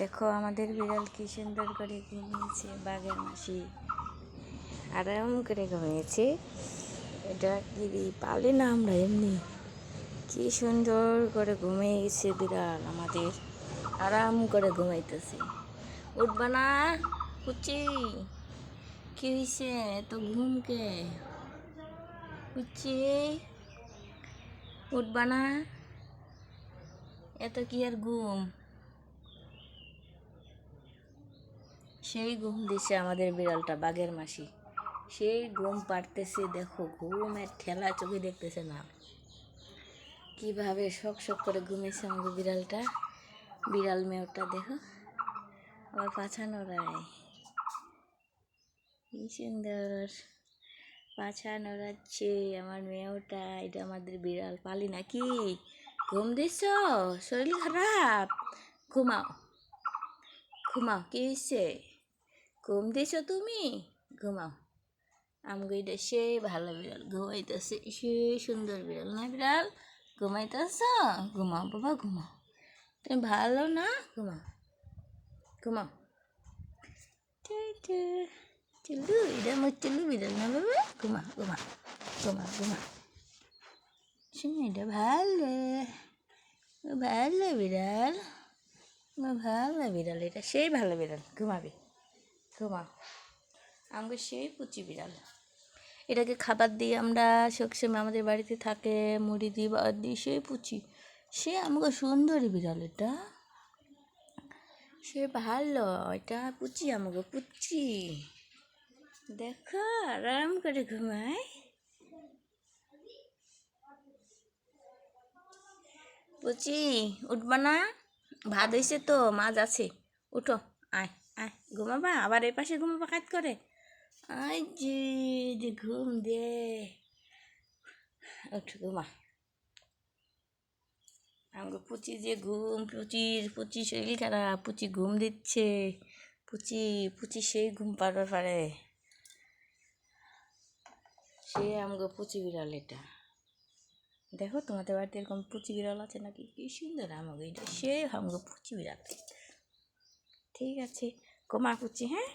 দেখো আমাদের বিড়াল কি সুন্দর করে ঘুমিয়েছে, বাঘের মাসি। আরাম করে ঘুমিয়েছে, এটা কি পালে না আমরা এমনি? কি সুন্দর করে ঘুমিয়ে গেছে বিড়াল আমাদের, আরাম করে ঘুমাইতেছে। উঠবা না কুচি কি হয়েছে এত ঘুমকে কুচি উঠবা না, এত কি আর ঘুম? সেই ঘুম দিছে আমাদের বিড়ালটা, বাঘের মাসি। সেই ঘুম পারতেছে দেখো ঘুমের ঠেলা চোখে দেখতেছে না। কীভাবে শক শক করে ঘুমিয়েছে আমাদের বিড়ালটা। বিড়াল মেয়েটা, দেখো। আবার পাছা নড়ায় কি সুন্দর। পাছা নড়াচ্ছে আমার মেয়েটা, এটা আমাদের বিড়াল, পালি নাকি? ঘুম দিছ শরীর খারাপ? ঘুমাও। ঘুমাও কি হয়েছে ঘুম দিছ তুমি ঘুমাও আমগো এটা সে ভালো বিড়াল ঘুমাইতেছে সে সুন্দর বিড়াল না বিড়াল ঘুমাইতেছ ঘুমাও বাবা ঘুমাও তুমি ভালো না ঘুমাও ঘুমাও চলু এটা আমার চলু বিড়াল না বাবা ঘুমা ঘুমা ঘুমা ঘুমা শুনে এটা ভালো ভালো বিড়াল ভালো বিড়াল এটা, সেই ভালো বিড়াল। ঘুমাবি ঘুমা আমাকে সেই পুচি বিড়াল। এটাকে খাবার দিই আমরা সবসময় আমাদের বাড়িতে থাকে, মুড়ি দিই বা দিই সেই পুচি। সে আমাকে সুন্দরী বিড়াল এটা। সে ভালো, এটা পুচি আমাকে, পুচি। দেখো, আরাম করে ঘুমায়। পুচি, উঠবা না? ভাত হয়েছে তো, মাছ আছে। উঠো, আয় আয়, ঘুমাবা, আবার এই পাশে ঘুমাবা, কাজ করে। আই যে যে ঘুম দে। উঠ, ঘুমা। আমাকে পুচি যে ঘুম, পুচির, পুচি শরীর খারাপ, পুচি ঘুম দিচ্ছে। পুচি পুচি সেই ঘুম পারবার পারে সে আমাকে পুচি বিড়াল এটা। দেখো তোমাদের বাড়িতে এরকম পুচি বিড়াল আছে নাকি? কি সুন্দর আমাকে এটা সে আমাকে পুচি বিড়াল। ঠিক আছে কমা পুচি হ্যাঁ?